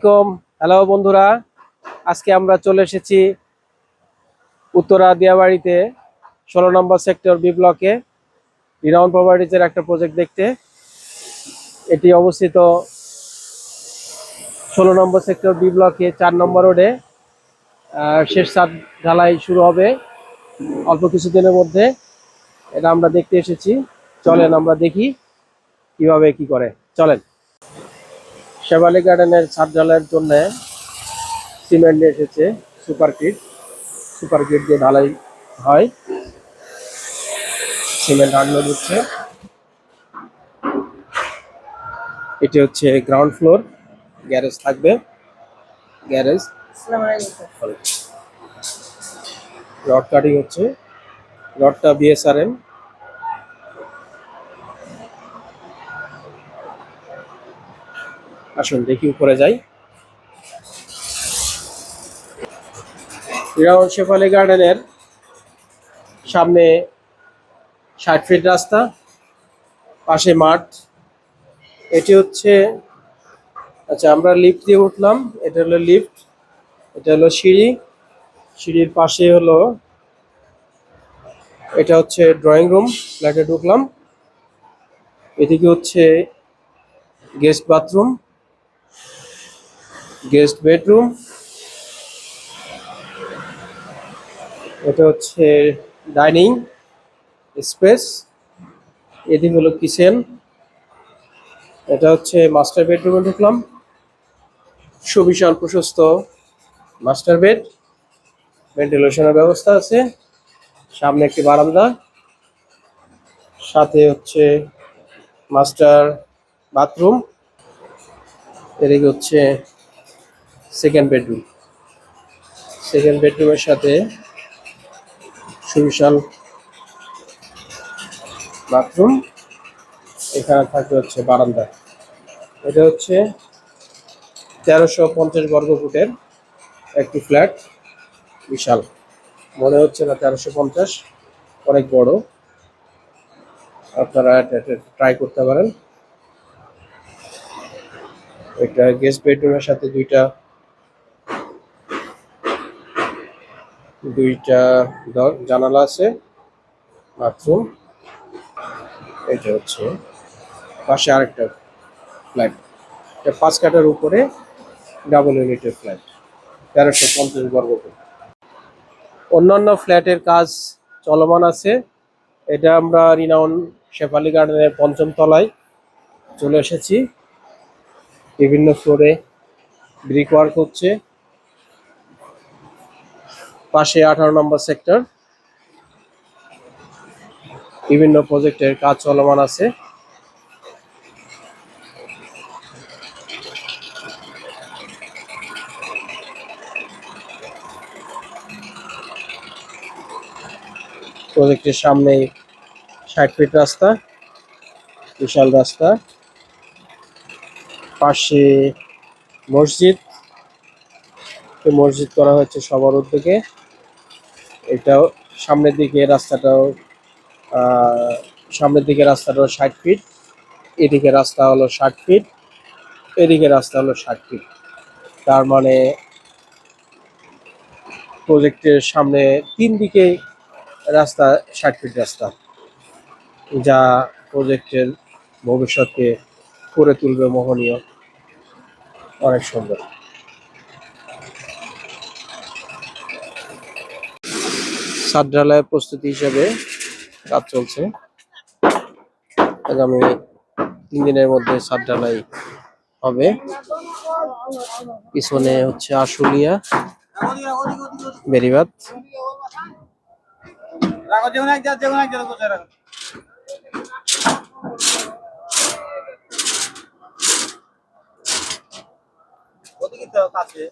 আলাইকুম। হ্যালো বন্ধুরা, আজকে আমরা চলে এসেছি উত্তরা দিয়াবাড়িতে, ষোলো নম্বর সেক্টর বি ব্লকে রিনাউন প্রপার্টিজের একটা প্রজেক্ট দেখতে। এটি অবস্থিত ষোলো নম্বর সেক্টর বি ব্লকে, চার নম্বর রোডে। শেষ সাত ঢালাই শুরু হবে অল্প কিছুদিনের মধ্যে। এটা আমরা দেখতে এসেছি। চলেন আমরা দেখি কীভাবে কি করে। চলেন। শেবালি গার্ডেনের ছাদ ঢালাইয়ের জন্য সিমেন্ট নিয়ে এসেছে সুপার কিট। সুপার কিট দিয়ে ঢালাই হয়। সিমেন্ট আনলোড হচ্ছে। এটি হচ্ছে গ্রাউন্ড ফ্লোর। গ্যারেজ থাকবে। গ্যারেজ। রড কাটিং হচ্ছে। রডটা বিএসআরএম আসুন, দেখি উপরে যাই। রাউন্ড শেফালি গার্ডেনের সামনে ষাট ফিট রাস্তা, পাশে মাঠ। এটি হচ্ছে আচ্ছা আমরা লিফট দিয়ে উঠলাম। এটা হলো লিফট, এটা হলো সিঁড়ি। সিঁড়ির পাশে হলো, এটা হচ্ছে ড্রয়িং রুম, ফ্ল্যাটে ঢুকলাম। এদিকে হচ্ছে গেস্ট বাথরুম। Guest bedroom. এটা হচ্ছে ডাইনিং স্পেস। এদিকে হলো কিচেন। এটা হচ্ছে মাস্টার বেডরুমে ঢুকলাম। সুবিশাল প্রশস্ত মাস্টার বেড। ভেন্টিলেশনের ব্যবস্থা আছে। সামনে একটি বারান্দা। সাথে হচ্ছে মাস্টার বাথরুম। এদিকে হচ্ছে সেকেন্ড বেডরুম সেকেন্ড বেডরুমের সাথে সুবিশাল বাথরুম এখানে থাকবে হচ্ছে বারান্দা। এটা হচ্ছে তেরোশো পঞ্চাশ বর্গ ফুটের একটি ফ্ল্যাট বিশাল। মনে হচ্ছে না তেরোশো পঞ্চাশ, অনেক বড়। আপনারা ট্রাই করতে পারেন। একটা গেস্ট বেডরুমের সাথে দুইটা দুইটা জানালা আছে বাথরুম এটা হচ্ছে। পাশে আরেকটা ফ্ল্যাট এটা পাঁচ কাটার উপরে ডাবল ইউনিটের ফ্ল্যাট তেরোশো পঞ্চাশ বর্গ অন্যান্য ফ্ল্যাটের কাজ চলমান আছে। এটা আমরা রিনাউন শেফালি গার্ডেনের পঞ্চম তলায় চলে এসেছি। বিভিন্ন ফ্লোরে ব্রিক ওয়ার্ক হচ্ছে। পাশে আঠারো নম্বর সেক্টর। বিভিন্ন প্রজেক্টের কাজ চলমান আছে। প্রজেক্টের সামনে ষাট ফিট রাস্তা, বিশাল রাস্তা। পাশে মসজিদ মসজিদ করা হয়েছে সবার উদ্যোগে। এটাও সামনের দিকে রাস্তাটাও সামনের দিকে রাস্তাটাও ষাট ফিট, এদিকে রাস্তা হলো ষাট ফিট, এদিকে রাস্তা হলো ষাট ফিট। তার মানে প্রজেক্টের সামনে তিন দিকে রাস্তা, ষাট ফিট রাস্তা, যা প্রজেক্টের ভবিষ্যৎকে করে তুলবে মোহনীয়। অনেক সুন্দর। সাত ঢালাইয়ের প্রস্তুতি হিসাবে কাজ চলছে। আগামী তিন দিনের মধ্যে সাত ঢালাই হবে। পিছনে হচ্ছে আশুলিয়া, বেরিবাদ। কাছে।